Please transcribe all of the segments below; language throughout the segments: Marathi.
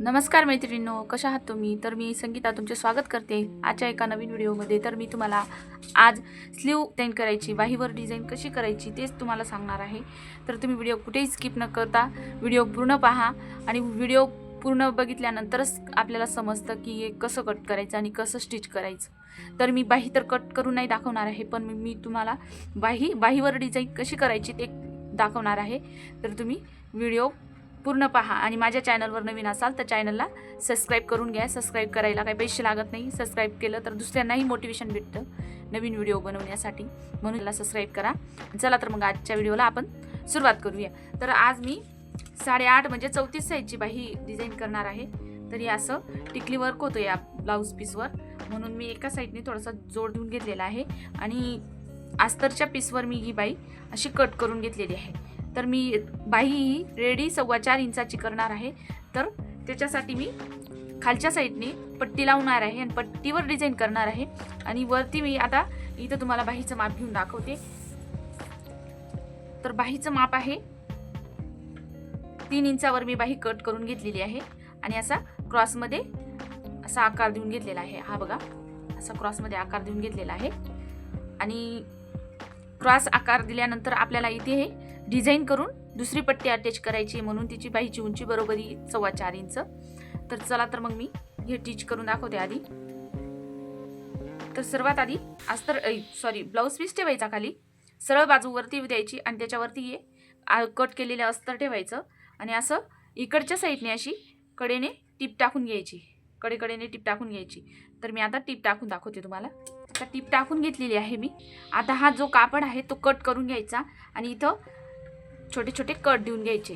नमस्कार मैत्रिणींनो कशा आहात तुम्ही? तर मी संगीता तुमचे स्वागत करते आजच्या एका नवीन व्हिडिओमध्ये. तर मी तुम्हाला आज स्लीव डिझाईन करायची बाहीवर डिझाईन कशी करायची तेच तुम्हाला सांगणार आहे. तर तुम्ही व्हिडिओ कुठेही स्किप न करता व्हिडिओ पूर्ण पहा आणि व्हिडिओ पूर्ण बघितल्यानंतरच आपल्याला समजतं की हे कसं कट करायचं आणि कसं स्टिच करायचं. तर मी बाही तर कट करून नाही दाखवणार आहे पण मी- मी तुम्हाला बाही बाहीवर डिझाईन कशी करायची ते दाखवणार आहे. तर तुम्ही व्हिडिओ पूर्ण पहा. आणि माझ्या चॅनलवर नवीन असाल तर चॅनलला सबस्क्राईब करून घ्या. सबस्क्राईब करायला काही पैसे लागत नाही. सबस्क्राईब केलं तर दुसऱ्यांनाही मोटिवेशन भेटतं नवीन व्हिडिओ बनवण्यासाठी. म्हणून याला सबस्क्राईब करा. चला तर मग आजच्या व्हिडिओला आपण सुरुवात करूया. तर आज मी साडेआठ म्हणजे चौतीस साईजची बाही डिझाईन करणार आहे. तर हे असं टिकली वर्क होतं या ब्लाऊज पीसवर म्हणून मी एका साईडने थोडासा जोड देऊन घेतलेला आहे. आणि आस्तरच्या पीसवर मी ही बाई अशी कट करून घेतलेली आहे. तर मी बाही ही रेडी सव्वा चार इंचाची करणार आहे. तर त्याच्यासाठी मी खालच्या साईडने पट्टी लावणार आहे आणि पट्टीवर डिझाईन करणार आहे. आणि वरती मी आता इथं तुम्हाला बाहीचं माप घेऊन दाखवते. तर बाहीचं माप आहे. तीन इंचावर मी बाही कट करून घेतलेली आहे. आणि असा क्रॉसमध्ये असा आकार देऊन घेतलेला आहे. हा बघा असा क्रॉसमध्ये आकार देऊन घेतलेला आहे. आणि क्रॉस आकार दिल्यानंतर आपल्याला इथे हे डिझाईन करून दुसरी पट्टी अटॅच करायची म्हणून तिची बाहीची उंची बरोबरी सव्वा चार इंच. तर चला तर मग मी हे टीच करून दाखवते आधी. तर सर्वात आधी अस्तर सॉरी ब्लाऊज पीस ठेवायचा खाली. सरळ बाजूवरती द्यायची आणि त्याच्यावरती हे कट केलेलं अस्तर ठेवायचं. आणि असं इकडच्या साईडने अशी कडेने टीप टाकून घ्यायची. कडेकडेने टीप टाकून घ्यायची. तर मी आता टीप टाकून दाखवते तुम्हाला. आता टीप टाकून घेतलेली आहे मी. आता हा जो कापड आहे तो कट करून घ्यायचा. आणि इथं छोटे छोटे कट देऊन घ्यायचे.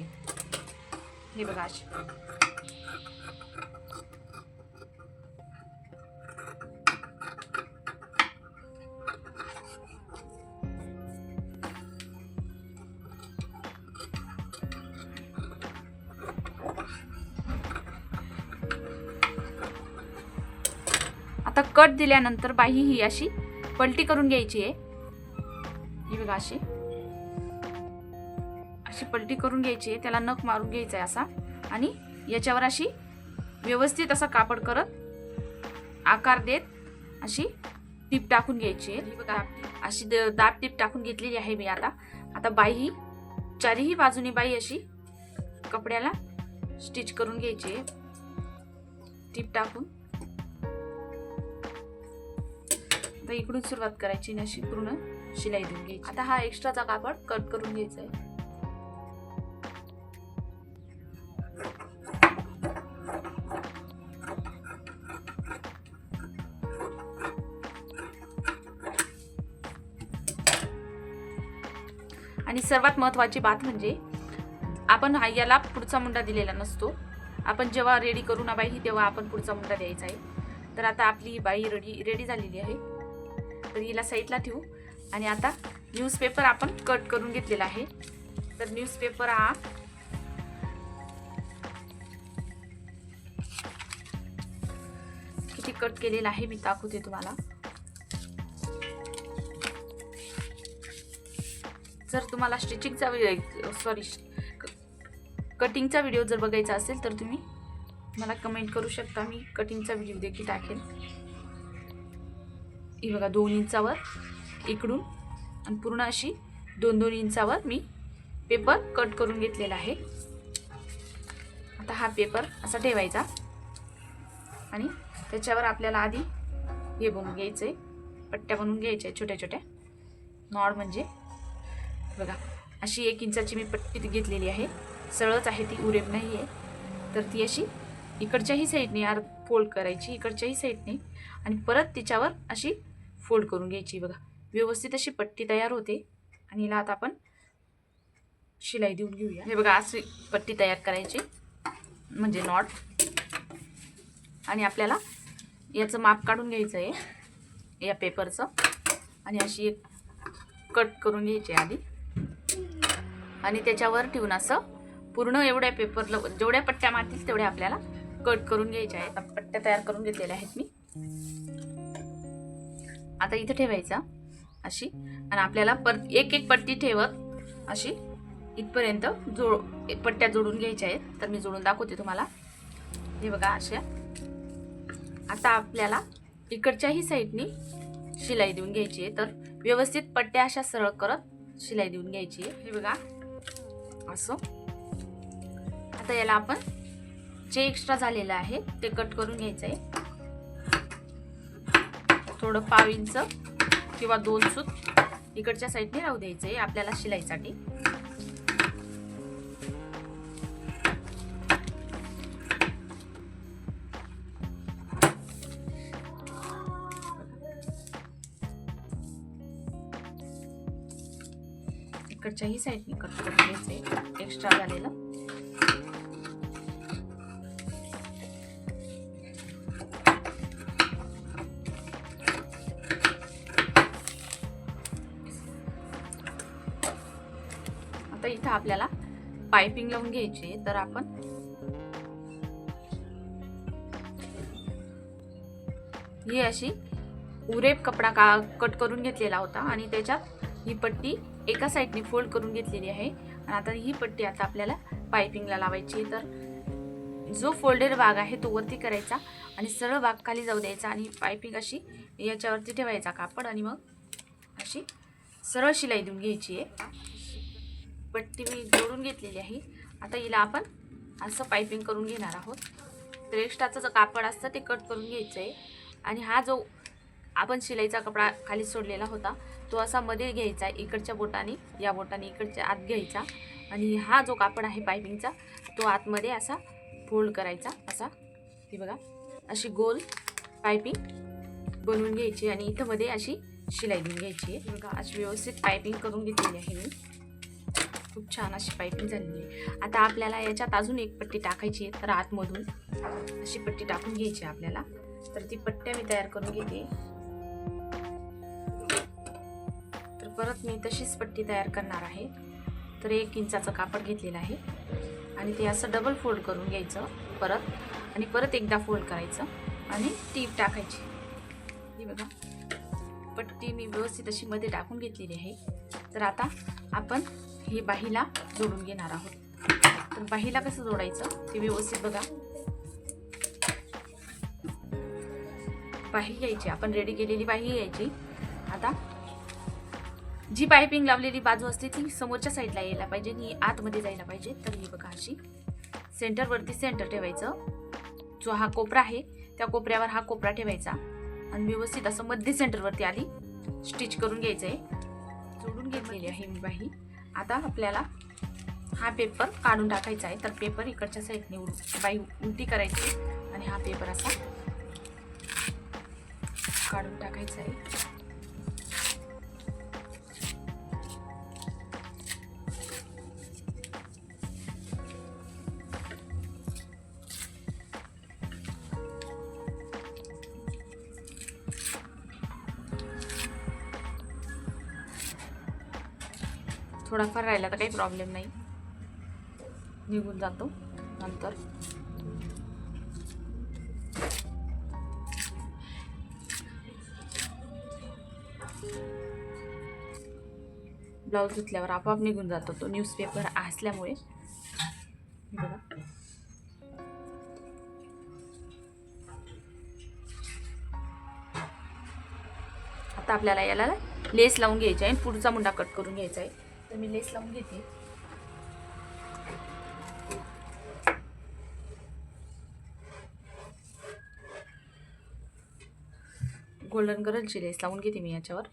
हे बघा असे. आता कट दिल्यानंतर बाही ही अशी पलटी करून घ्यायची आहे. ही बघा अशी अशी पलटी करून घ्यायची आहे त्याला नख मारून घ्यायचा आहे असा. आणि याच्यावर अशी व्यवस्थित असा कापड करत आकार देत अशी टीप टाकून घ्यायची आहे. बघा अशी द- दाब टीप टाकून घेतलेली आहे मी आता. आता बाई ही चारही बाजूनी बाई अशी कपड्याला स्टिच करून घ्यायची आहे. टीप टाकून. आता इकडून सुरुवात करायची आणि अशी पूर्ण शिलाई देऊन घ्यायची. आता हा एक्स्ट्राचा कापड कट करून घ्यायचा आहे. आणि सर्वात महत्त्वाची बात म्हणजे आपण हा याला पुढचा मुंडा दिलेला नसतो. आपण जेव्हा रेडी करू ना बाई तेव्हा आपण पुढचा मुंडा द्यायचा आहे. तर आता आपली बाई रेडी रेडी झालेली आहे. तर हिला साईडला ठेवू. आणि आता न्यूजपेपर आपण कट करून घेतलेला आहे. तर न्यूजपेपर हा किती कट केलेला आहे मी दाखवते तुम्हाला. जर तुम्हाला स्टिचिंगचा सॉरी कटिंगचा व्हिडिओ जर बघायचा असेल तर तुम्ही मला कमेंट करू शकता. मी कटिंगचा व्हिडिओ देखील टाकेन. ही बघा दोन इंचावर इकडून आणि पूर्ण अशी दोन दोन इंचावर मी पेपर कट करून घेतलेला आहे. आता हा पेपर असा ठेवायचा आणि त्याच्यावर आपल्याला आधी हे बनवून घ्यायचं आहे पट्ट्या बनवून घ्यायच्या छोट्या छोट्या. नॉड म्हणजे बघा अशी एक इंचाची मी पट्टी घेतलेली आहे. सरळच आहे ती उरेब नाही आहे तर ती अशी इकडच्याही साईडने आर फोल्ड करायची इकडच्याही साईडने आणि परत तिच्यावर अशी फोल्ड करून घ्यायची. बघा व्यवस्थित अशी पट्टी तयार होते. आणि हिला आता आपण शिलाई देऊन घेऊया. हे बघा अशी पट्टी तयार करायची. म्हणजे नॉट आणि आपल्याला याचं माप काढून घ्यायचं आहे या पेपरचं आणि अशी एक कट करून घ्यायची आधी. आणि त्याच्यावर ठेवून असं पूर्ण एवढ्या पेपरला जेवढ्या पट्ट्या मारतील तेवढ्या आपल्याला कट करून घ्यायच्या आहेत. पट्ट्या तयार करून घेतलेल्या आहेत मी. आता इथं ठेवायचा अशी. आणि आपल्याला परत एक एक पट्टी ठेवत अशी इथपर्यंत जोड पट्ट्या जोडून घ्यायच्या आहेत. तर मी जोडून दाखवते तुम्हाला. हे बघा अशा. आता आपल्याला इकडच्याही साईडनी शिलाई देऊन घ्यायची आहे. तर व्यवस्थित पट्ट्या अशा सरळ करत शिलाई देऊन घ्यायची आहे. हे बघा. असं. आता याला आपण जे एक्स्ट्रा झालेलं आहे ते कट करून घ्यायचं आहे थोडं पाव इंच किंवा दोन सूत इकडच्या साईडने राहू द्यायचं आहे आपल्याला शिलाईसाठी. इकडच्याही साईडने कट करून घ्यायचं एक्स्ट्रा झालेलं आता इथं आपल्याला पायपिंग लावून घ्यायची आहे. तर आपण ही अशी उरेप कपडा का कट करून घेतलेला होता आणि त्याच्यात ही पट्टी एका साईडने फोल्ड करून घेतलेली आहे. आणि आता ही पट्टी आता आपल्याला पायपिंगला लावायची आहे. तर जो फोल्डेड भाग आहे तो वरती करायचा आणि सरळ भाग खाली जाऊ द्यायचा आणि पायपिंग अशी याच्यावरती ठेवायचा कापड आणि मग अशी सरळ शिलाई देऊन घ्यायची आहे. पट्टी मी जोडून घेतलेली आहे. आता हिला आपण असं पायपिंग करून घेणार आहोत. तर एक्स्ट्राचं जो कापड असतं ते कट करून घ्यायचं आहे आणि हा जो आपण शिलाईचा कपडा खाली सोडलेला होता. तो असा मध्ये घ्यायचा इकडच्या बोटाने या बोटाने इकडच्या आत घ्यायचा. आणि हा जो कापड आहे पायपिंगचा तो आतमध्ये असा फोल्ड करायचा. असा हे बघा अशी गोल पायपिंग बनवून घ्यायची आणि इथं मध्ये अशी शिलाई देऊन घ्यायची आहे. बघा अशी व्यवस्थित पायपिंग करून घेतलेली आहे मी. खूप छान अशी पायपिंग झालेली आहे. आता आपल्याला याच्यात अजून एक पट्टी टाकायची आहे तर आतमधून अशी पट्टी टाकून घ्यायची आपल्याला. तर ती पट्ट्या मी तयार करून घेते. परत मी तशीच पट्टी तयार करणार आहे. तर एक इंचाचं कापड घेतलेलं आहे. आणि ते असं डबल फोल्ड करून घ्यायचं परत. आणि परत एकदा फोल्ड करायचं. आणि टीप टाकायची. ही बघा. पट्टी मी व्यवस्थित अशी मध्ये टाकून घेतलेली आहे. तर आता आपण ही बाहीला जोडून घेणार आहोत. तर बाहीला कसं जोडायचं? ते व्यवस्थित बघा. बाही घ्यायची. आपण रेडी केलेली बाही घ्यायची. आता जी पायपिंग लावलेली बाजू असते ती समोरच्या साईडला यायला पाहिजे आणि आतमध्ये जायला पाहिजे. तर ही बघा अशी सेंटरवरती सेंटर ठेवायचं. जो हा कोपरा आहे त्या कोपऱ्यावर हा कोपरा ठेवायचा. आणि व्यवस्थित असं मध्य सेंटरवरती आली स्टिच करून घ्यायचं आहे जोडून घेतलेली आहे मी बाही आता आपल्याला हा पेपर काढून टाकायचा आहे. तर पेपर इकडच्या साईडने उड बाई उलटी करायची. आणि हा पेपर असा काढून टाकायचा आहे. थोडाफार राहिला तर काही प्रॉब्लेम नाही. निघून जातो नंतर. ब्लाऊज धुतल्यावर आपोआप निघून जातो तो न्यूजपेपर असल्यामुळे. बघा. आता आपल्याला याला लेस लावून घ्यायची आहे आणि पुढचा मुंडा कट करून घ्यायचा आहे. तर मी लेस लावून घेते. गोल्डन कलरची लेस लावून घेते मी याच्यावर.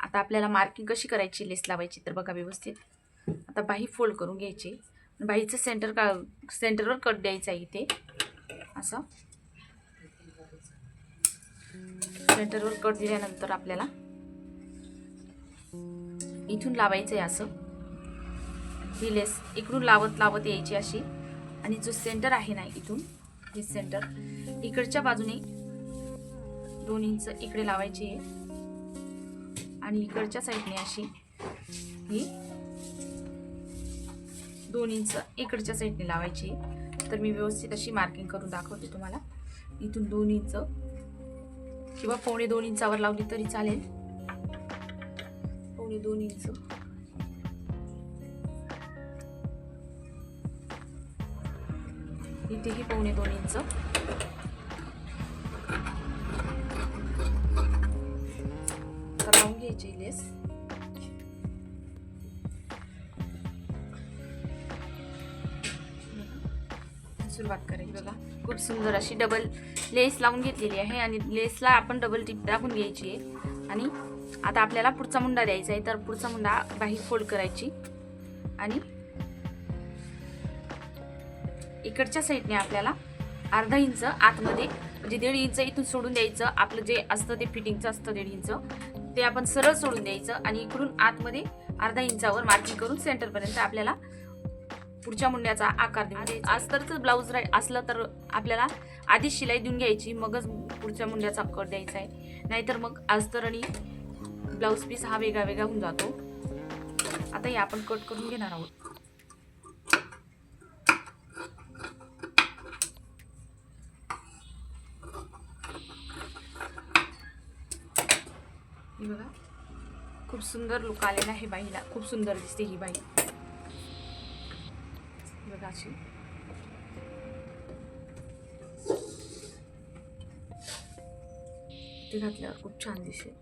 आता आपल्याला मार्किंग कशी करायची लेस लावायची तर बघा व्यवस्थित. आता बाही फोल्ड करून घ्यायची. बाहीचं सेंटर का सेंटरवर कट द्यायचा आहे इथे. असं. सेंटरवर कट दिल्यानंतर आपल्याला इथून लावायचं आहे असं. ही लेस इकडून लावत लावत यायची अशी. आणि जो सेंटर आहे ना इथून हे सेंटर इकडच्या बाजूने दोन इंच इकडे लावायची आहे. आणि इकडच्या साईडने अशी ही दोन इंच इकडच्या साईडने लावायची आहे. तर मी व्यवस्थित अशी मार्किंग करून दाखवते तुम्हाला. इथून दोन इंच किंवा पावणे दोन इंचावर लावली तरी चालेल. पावणे दोन इंच इथेही पावणे दोन इंच लावून घ्यायची लेस सुरुवात करायची बघा. खूप सुंदर अशी डबल लेस लावून घेतलेली आहे आणि लेसला आपण डबल टिप टाकून घ्यायची आहे. आणि आता आपल्याला पुढचा मुंडा द्यायचा आहे. तर पुढचा मुंडा बाहेर फोल्ड करायची. आणि इकडच्या साईडने आपल्याला अर्धा इंच आतमध्ये म्हणजे दीड इंच इथून सोडून द्यायचं. आपलं जे असतं ते फिटिंगचं असतं दीड इंच. ते आपण सरळ सोडून द्यायचं आणि इकडून आतमध्ये अर्धा इंचावर मार्किंग करून सेंटरपर्यंत आपल्याला पुढच्या मुंड्याचा आकार देऊन तरच ब्लाऊज राही असलं तर आपल्याला आधीच शिलाई देऊन घ्यायची. मगच पुढच्या मुंड्याचा कट द्यायचा आहे. नाहीतर मग आज तर आणि ब्लाऊज पीस हा वेगळा वेगळा होऊन जातो. आता हे आपण कट करून घेणार आहोत. बघा. खूप सुंदर लुक आलेला आहे बाईला. खूप सुंदर दिसते ही बाई. बघा अशी. घातल्यावर खूप छान दिसेल.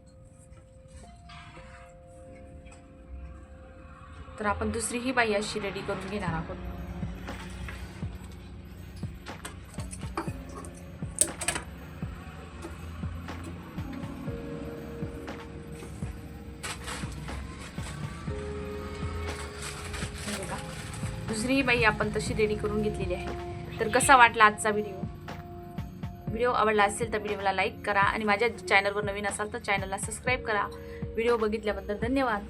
तर आपण दुसरी ही बाई अशी रेडी करून घेणार आहोत. दुसरीही दुसरी ही बाई आपण तशी रेडी करून घेतलेली आहे. तर कसा वाटला आजचा व्हिडिओ व्हिडिओ आवडला असेल तर व्हिडिओला लाईक करा आणि माझ्या चॅनलवर नवीन असाल तर चॅनलला सबस्क्राईब करा. व्हिडिओ बघितल्याबद्दल धन्यवाद.